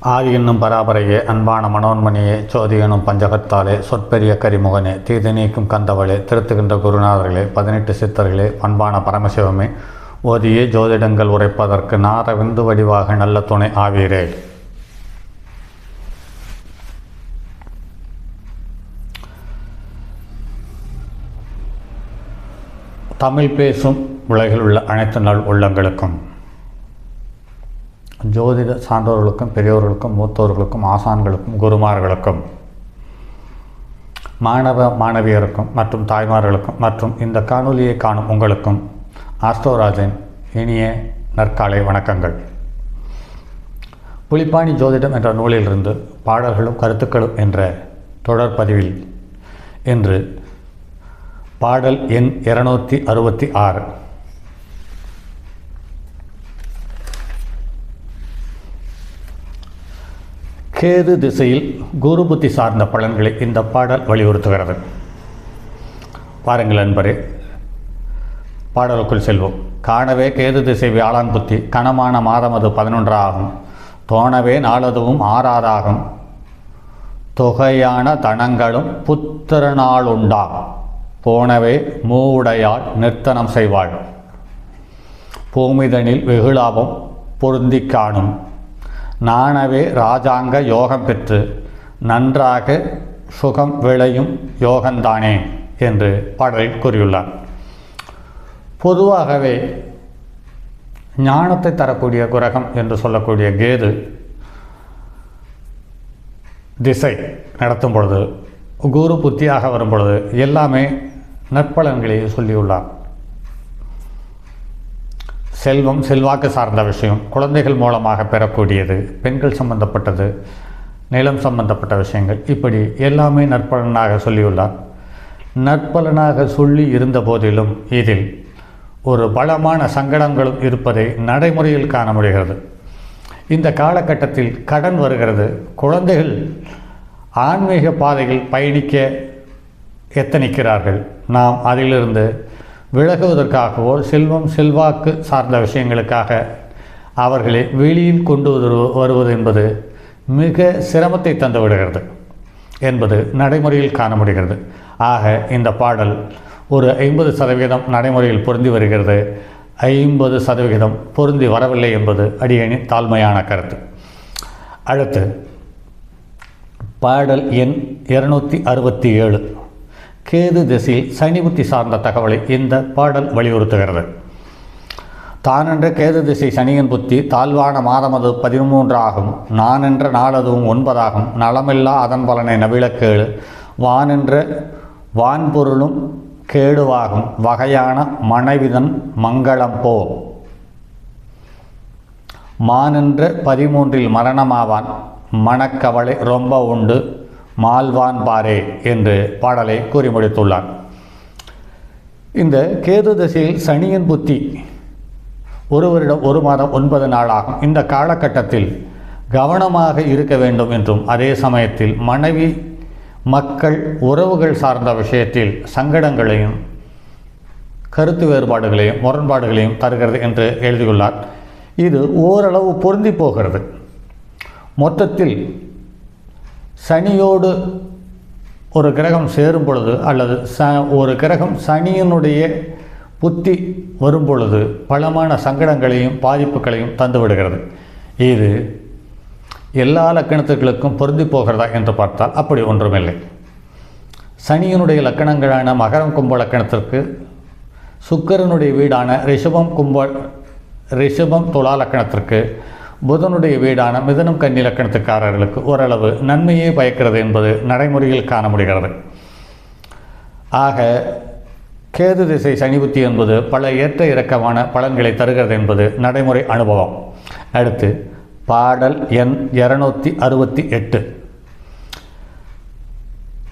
ஆதி என்னும் பராபரையே அன்பான மனோன்மணியே சோதி எனும் பஞ்சகத்தாலே சொற்பெரிய கரிமுகனே தீது நீக்கும் கந்தவளே திருத்துகின்ற குருநாதர்களே பதினெட்டு சித்தர்களே அன்பான பரமசிவமே ஓதியே ஜோதிடங்கள் உரைப்பதற்கு நாரவிந்து வடிவாக நல்ல துணை ஆவீரே. தமிழ் பேசும் உலகில் உள்ள அனைத்து நாள் உள்ளங்களுக்கும் ஜோதிட சான்றோர்களுக்கும் பெரியோர்களுக்கும் மூத்தோர்களுக்கும் ஆசான்களுக்கும் குருமார்களுக்கும் மாணவ மாணவியருக்கும் மற்றும் தாய்மார்களுக்கும் மற்றும் இந்த காணொலியை காணும் உங்களுக்கும் ஆஸ்ட்ரோராஜன் இனிய நற்காலை வணக்கங்கள். புலிப்பாணி ஜோதிடம் என்ற நூலிலிருந்து பாடல்களும் கருத்துக்களும் என்ற தொடர் பதிவில் இன்று பாடல் எண் இருநூற்றி அறுபத்தி ஆறு. கேது திசையில் குரு புத்தி சார்ந்த பலன்களை இந்த பாடல் வலியுறுத்துகிறது. பாருங்கள் அன்பரே பாடலுக்குள் செல்வோம். காணவே கேது திசை வியாழான் புத்தி கனமான மாதம் அது பதினொன்று ஆகும் தோணவே நாளதுவும் ஆறாறாகும் தொகையான தனங்களும் புத்திரனாளுண்டா போனவே மூவுடையாள் நிர்த்தனம் செய்வாள். பூமிதனில் வெகுலாபம் பொருந்தி காணும். நாணவே ராஜாங்க யோகம் பெற்று நன்றாக சுகம் விளையும் யோகந்தானே என்று பாடலில் கூறியுள்ளார். பொதுவாகவே ஞானத்தை தரக்கூடிய குரகம் என்று சொல்லக்கூடிய கேது திசை நடத்தும் பொழுது குரு புத்தியாக வரும் பொழுது எல்லாமே நற்பலன்களை சொல்லியுள்ளார். செல்வம் செல்வாக்கு சார்ந்த விஷயம். குழந்தைகள் மூலமாக பெறக்கூடியது பெண்கள் சம்பந்தப்பட்டது நிலம் சம்பந்தப்பட்ட விஷயங்கள். இப்படி எல்லாமே நற்பலனாக சொல்லியுள்ளார். நற்பலனாக சொல்லி இருந்த போதிலும் இதில் ஒரு பலமான சங்கடங்களும் இருப்பதை நடைமுறையில் காண முடிகிறது. இந்த காலகட்டத்தில் கடன் வருகிறது. குழந்தைகள் ஆன்மீக பாதையில் பயணிக்க எத்தனிக்கிறார்கள்? நாம் அதிலிருந்து விலகுவதற்காகவோ செல்வம் செல்வாக்கு சார்ந்த விஷயங்களுக்காக அவர்களை வெளியில் கொண்டு வருவது என்பது மிக சிரமத்தை தந்து விடுகிறது என்பது நடைமுறையில் காண முடிகிறது ஆக இந்த பாடல் ஒரு ஐம்பது சதவீதம் நடைமுறையில் பொருந்தி வருகிறது. ஐம்பது சதவிகிதம் பொருந்தி வரவில்லை என்பது அடியணின் தாழ்மையான கருத்து. அடுத்து பாடல் எண் இருநூற்றி அறுபத்தி ஏழு. கேது திசையில் சனி புத்தி சார்ந்த தகவலை இந்த பாடல் வலியுறுத்துகிறது. தானென்று கேது திசை சனியின் புத்தி தாழ்வான மாதம் அது பதிமூன்று ஆகும் நான் என்ற நாளதுவும் ஒன்பதாகும் நலமில்லா அதன் பலனை நவிழக்கேடு வானென்ற வான்பொருளும் கேடுவாகும் வகையான மனைவிதன் மங்களம் போ. மானென்ற பதிமூன்றில் மரணமாவான் மனக்கவலை ரொம்ப உண்டு மால்வான் பாரே என்று பாடலை கூறி முடித்துள்ளார். இந்த கேது திசையில் சனியின் புத்தி ஒருவரிடம் ஒரு மாதம் ஒன்பது நாளாகும். இந்த காலகட்டத்தில் கவனமாக இருக்க வேண்டும் என்றும் அதே சமயத்தில் மனைவி மக்கள் உறவுகள் சார்ந்த விஷயத்தில் சங்கடங்களையும் கருத்து வேறுபாடுகளையும் முரண்பாடுகளையும் தருகிறது என்று எழுதியுள்ளார். இது ஓரளவு பொருந்தி போகிறது. மொத்தத்தில் சனியோடு ஒரு கிரகம் சேரும் பொழுது அல்லது ச ஒரு கிரகம் சனியினுடைய புத்தி வரும் பொழுது பலமான சங்கடங்களையும் பாதிப்புகளையும் தந்துவிடுகிறது இது எல்லா லக்கணத்துகளுக்கும் பொருந்தி போகிறதா என்று பார்த்தால் அப்படி ஒன்றுமில்லை. சனியினுடைய லக்கணங்களான மகரம் கும்ப லக்கணத்திற்கு சுக்கரனுடைய வீடான ரிஷபம் கும்ப ரிஷபம் துலா லக்கணத்திற்கு புதனுடைய வீடான மிதனம் கன்னி லக்கணத்துக்காரர்களுக்கு ஓரளவு நன்மையே பயக்கிறது என்பது நடைமுறையில் காண முடிகிறது. ஆக கேது திசை சனிபுத்தி என்பது பல ஏற்ற இறக்கமான பலன்களை தருகிறது என்பது நடைமுறை அனுபவம். அடுத்து பாடல் எண் இருநூற்றி அறுபத்தி எட்டு.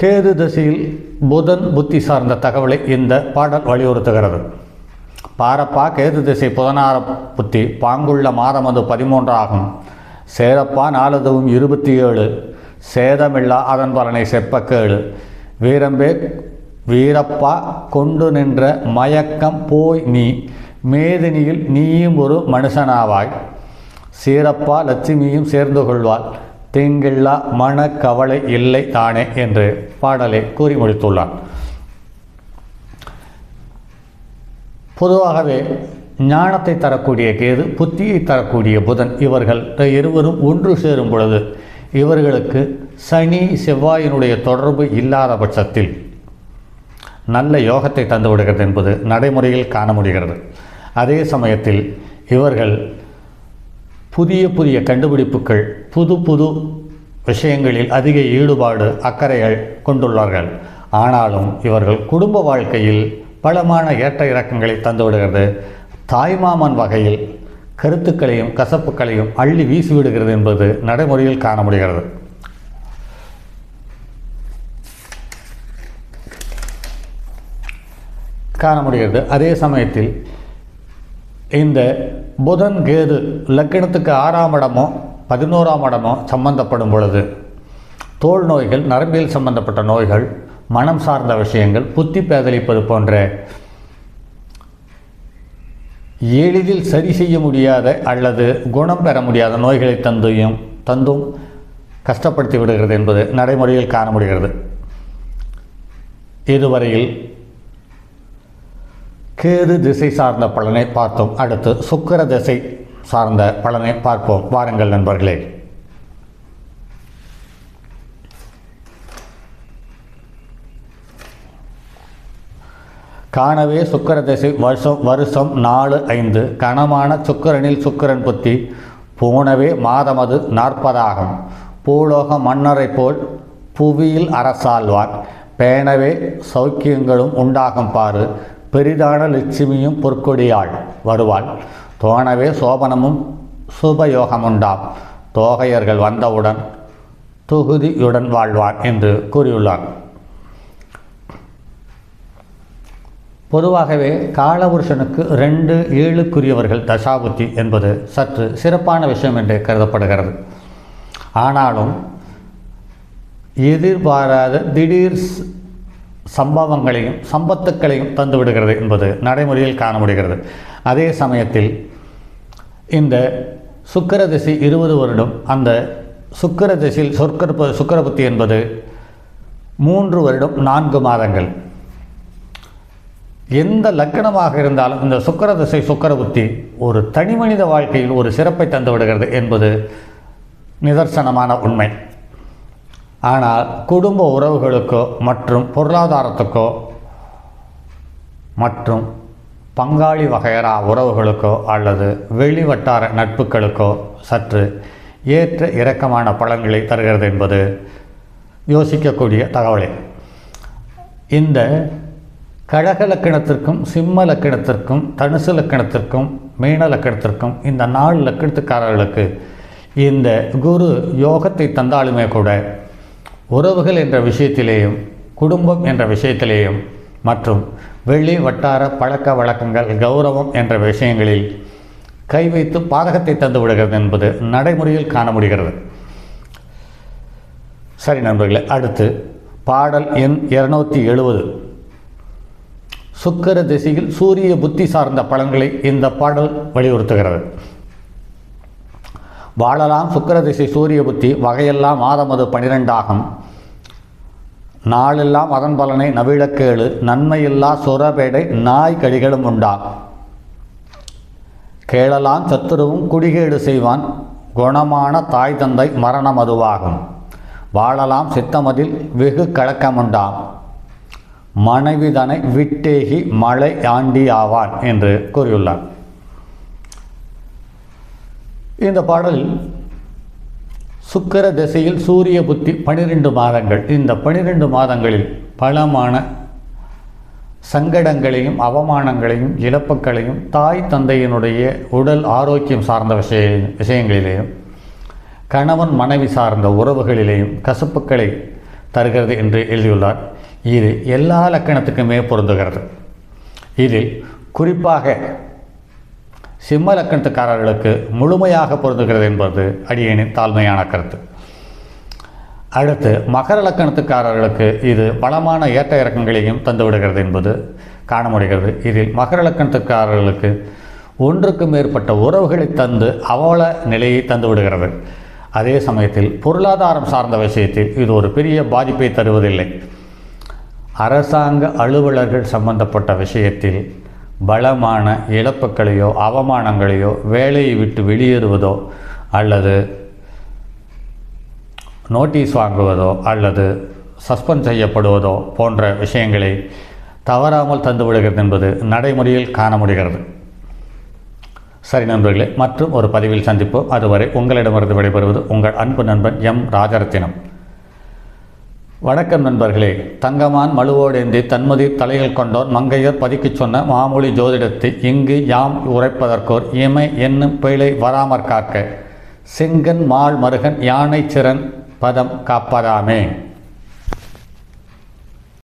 கேது திசையில் புதன் புத்தி சார்ந்த தகவலை இந்த பாடல் வலியுறுத்துகிறது. பாரப்பா கேது திசை புதனார புத்தி பாங்குள்ள மாதம் அது பதிமூன்று ஆகும் சேரப்பா நாலதுவும் இருபத்தி ஏழு சேதமில்லா அதன் பலனை செப்பக்கேடு வீரம்பே வீரப்பா கொண்டு நின்ற மயக்கம் போய் நீ. மேதினியில் நீயும் ஒரு மனுஷனாவாய். சீரப்பா லட்சுமியும் சேர்ந்து கொள்வாள். தீங்கில்லா மனக்கவலை இல்லை தானே என்று பாடலை கூறி முடித்துள்ளார் பொதுவாகவே ஞானத்தை தரக்கூடிய கேது புத்தியை தரக்கூடிய புதன். இவர்கள் இருவரும் ஒன்று சேரும் பொழுது இவர்களுக்கு சனி செவ்வாயினுடைய தொடர்பு இல்லாத பட்சத்தில் நல்ல யோகத்தை தந்து விடுகிறது என்பது நடைமுறையில் காண முடிகிறது. அதே சமயத்தில் இவர்கள் புதிய புதிய கண்டுபிடிப்புகள் புது புது விஷயங்களில் அதிக ஈடுபாடு அக்கறைகள் கொண்டுள்ளார்கள். ஆனாலும் இவர்கள் குடும்ப வாழ்க்கையில் பலமான ஏற்ற இறக்கங்களை தந்துவிடுகிறது. தாய்மாமன் வகையில் கருத்துக்களையும் கசப்புகளையும் அள்ளி வீசிவிடுகிறது என்பது நடைமுறையில் காண முடிகிறது காண முடிகிறது அதே சமயத்தில் இந்த புதன் கேது லக்கணத்துக்கு ஆறாம் இடமோ பதினோராம் இடமோ சம்பந்தப்படும் பொழுது தோல் நோய்கள் நரம்பியல் சம்பந்தப்பட்ட நோய்கள் மனம் சார்ந்த விஷயங்கள் புத்தி பேதலிப்பது போன்ற எளிதில் சரி செய்ய முடியாத அல்லது குணம் பெற முடியாத நோய்களை தந்தையும் தந்தும் கஷ்டப்படுத்தி விடுகிறது என்பது நடைமுறையில் காண முடிகிறது இதுவரையில் கேது திசை சார்ந்த பலனை பார்த்தோம். அடுத்து சுக்கர திசை சார்ந்த பலனை பார்ப்போம். வாருங்கள் நண்பர்களே. காணவே சுக்கர திசை வருஷம் வருஷம் நாலு ஐந்து. கனமான சுக்கரனில் சுக்கரன் புத்தி போனவே மாதமது நாற்பதாகும். பூலோக மன்னரை போல் புவியில் அரசாழ்வார். பேணவே சௌக்கியங்களும் உண்டாகும் பாரு பெரிதான லட்சுமியும் பொற்கொடியாள் வருவாள். தோணவே சோபனமும் சுபயோகமுண்டாம். தோகையர்கள் வந்தவுடன் தொகுதியுடன் வாழ்வார் என்று கூறியுள்ளார். பொதுவாகவே காலபுருஷனுக்கு ரெண்டு ஏழுக்குரியவர்கள் தசாபுத்தி என்பது சற்று சிறப்பான விஷயம் என்று கருதப்படுகிறது. ஆனாலும் எதிர்பாராத திடீர் சம்பவங்களையும் சம்பத்துக்களையும் தந்துவிடுகிறது என்பது நடைமுறையில் காண முடிகிறது அதே சமயத்தில் இந்த சுக்கிர திசை இருபது வருடம் அந்த சுக்கிர திசையில் சொற்கர சுக்கரபுத்தி என்பது மூன்று வருடம் நான்கு மாதங்கள். எந்த லக்கணமாக இருந்தாலும் இந்த சுக்கர திசை சுக்கர புத்தி ஒரு தனி மனித வாழ்க்கையில் ஒரு சிறப்பை தந்து விடுகிறது என்பது நிதர்சனமான உண்மை. ஆனால் குடும்ப உறவுகளுக்கோ மற்றும் பொருளாதாரத்துக்கோ மற்றும் பங்காளி வகையறா உறவுகளுக்கோ அல்லது வெளிவட்டார நட்புகளுக்கோ சற்று ஏற்ற இறக்கமான பலன்களை தருகிறது என்பது யோசிக்கக்கூடிய தகவலே. இந்த கடக லக்கணத்திற்கும் சிம்ம லக்கணத்திற்கும் தனுசு லக்கணத்திற்கும் மீன லக்கணத்திற்கும் இந்த நாலு லக்கணத்துக்காரர்களுக்கு இந்த குரு யோகத்தை தந்தாலுமே கூட உறவுகள் என்ற விஷயத்திலேயும் குடும்பம் என்ற விஷயத்திலேயும் மற்றும் வெள்ளி வட்டார பழக்க வழக்கங்கள் கௌரவம் என்ற விஷயங்களில் கை வைத்து பாதகத்தை தந்து விடுகிறது என்பது நடைமுறையில் காண முடிகிறது. சரி நண்பர்களே அடுத்து பாடல் எண் இருநூத்தி எழுபது சுக்கிர திசையில் சூரிய புத்தி சார்ந்த பலன்களை இந்த பாடல் வலியுறுத்துகிறது. வாழலாம் சுக்கிர திசை சூரிய புத்தி வகையெல்லாம் மாதமது பனிரெண்டாகும். நாளெல்லாம் அதன் பலனை நவிழக்கேளு நன்மையில்லா சுரபேடை நாய் கடிகளும் உண்டா? கேளலாம் சத்துருவும் குடிகேடு செய்வான் குணமான தாய் தந்தை மரணம் அதுவாகும் வாழலாம் சித்தமதில் வெகு கலக்கமுண்டாம் மனைவிதனை விட்டேகி மழை ஆண்டி ஆவான் என்று கூறியுள்ளார். இந்த பாடல் சுக்கர திசையில் சூரிய புத்தி பனிரெண்டு மாதங்கள். இந்த பனிரெண்டு மாதங்களில் பலமான சங்கடங்களையும் அவமானங்களையும் இழப்புகளையும் தாய் தந்தையினுடைய உடல் ஆரோக்கியம் சார்ந்த விஷய விஷயங்களிலேயும் கணவன் மனைவி சார்ந்த உறவுகளிலேயும் கசப்புக்களை தருகிறது என்று எழுதியுள்ளார். இது எல்லா லக்கணத்துக்குமே பொருந்துகிறது. இதில் குறிப்பாக சிம்ம லக்கணத்துக்காரர்களுக்கு முழுமையாக பொருந்துகிறது என்பது அடியனின் தாழ்மையான கருத்து. அடுத்து மகர லக்கணத்துக்காரர்களுக்கு இது பலமான ஏற்ற இறக்கங்களையும் தந்துவிடுகிறது என்பது காண முடிகிறது இதில் மகர லக்கணத்துக்காரர்களுக்கு ஒன்றுக்கு மேற்பட்ட உறவுகளை தந்து அவல நிலையை தந்துவிடுகிறது அதே சமயத்தில் பொருளாதாரம் சார்ந்த விஷயத்தில் இது ஒரு பெரிய பாதிப்பை தருவதில்லை. அரசாங்க அலுவலர்கள் சம்பந்தப்பட்ட விஷயத்தில் பலமான இழப்புகளையோ அவமானங்களையோ வேலையை விட்டு வெளியேறுவதோ அல்லது நோட்டீஸ் வாங்குவதோ அல்லது சஸ்பெண்ட் செய்யப்படுவதோ போன்ற விஷயங்களை தவறாமல் தந்து விடுகிறது என்பது நடைமுறையில் காண முடிகிறது சரி நண்பர்களே மற்றும் ஒரு பதிவில் சந்திப்போம். அதுவரை உங்களிடமிருந்து விடைபெறுவது உங்கள் அன்பு நண்பன் எம். ராஜரத்தினம். வணக்கம் நண்பர்களே. தங்கமான் மழுவோடேந்தி தன்மதி தலைகள் கொண்டோர் மங்கையர் பதிக்குச் சொன்ன மாமொழி ஜோதிடத்தை இங்கு யாம் உரைப்பதற்கோர் இமை என்னும் பிழை வராமற் காக்க. செங்கன் மால் மருகன் யானை சிறன் பதம் காப்பதாமே.